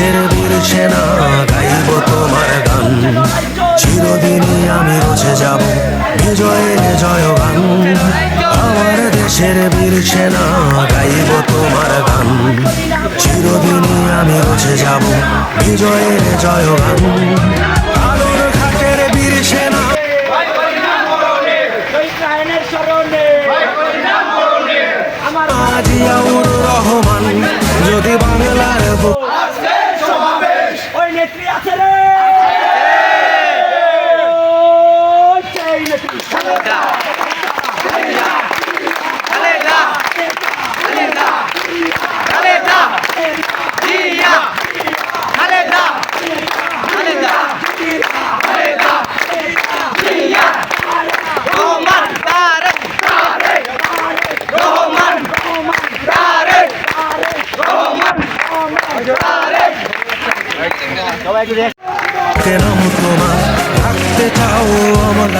দেশের বীর সেনা? গাইব তোমার গান। চিরদিনই আমি রচে যাব। বিজয়ের জয় গান। আমার দেশের বীর সেনা, গাইব তোমার গান। চিরদিনই আমি রচে যাব। বিজয়ের জয়গান আলোর কেন তোমার রাখতে চাও অমলান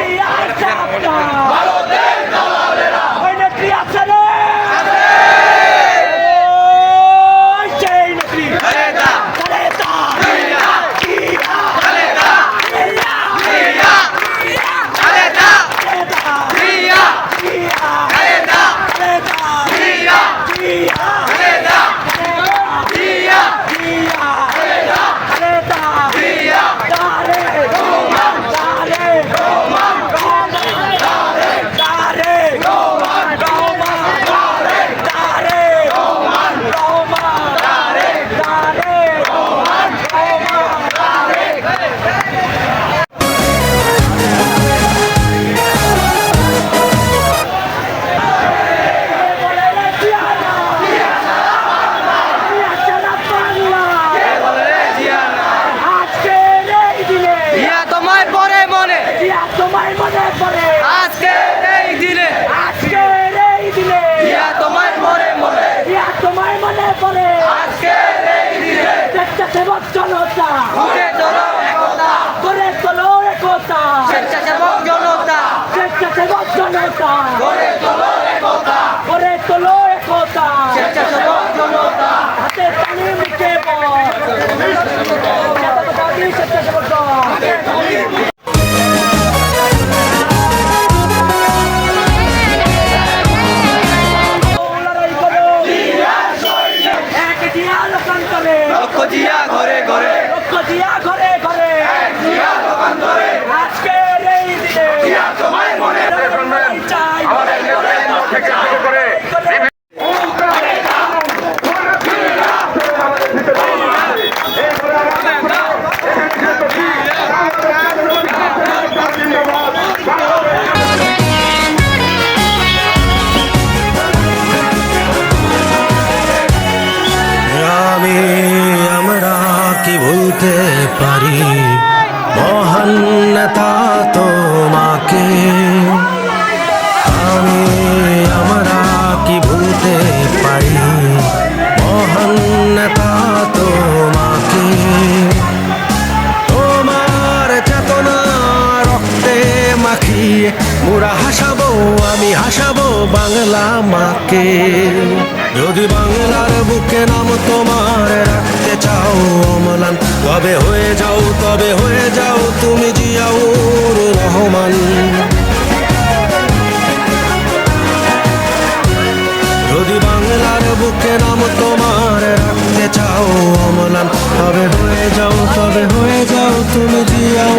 Sì, attacca! জনতা করে তোলো একতা। করে তোলো একতা। স্বেচ্ছাসেবক জনতা। হাতে তালি মিটে বল। স্বেচ্ছাসেবক দল। থেকে শুরু করে পারি? মাখিয়ে মোরা হাসাবো, আমি হাসাবো বাংলা মাকে। যদি বাংলার বুকে নাম তোমার রাখতে চাও অমলান, তবে হয়ে যাও, তবে হয়ে যাও তুমি জিয়াউর রহমান। যদি বাংলার বুকে নাম তোমার রাখতে চাও অমলান, তবে হয়ে যাও, তবে হয়ে যাও তুমি জিয়াও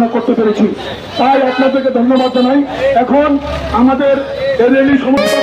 আমরা করতে পেরেছি। তাই আপনাদেরকে ধন্যবাদ জানাই। এখন আমাদের রেলি সমস্ত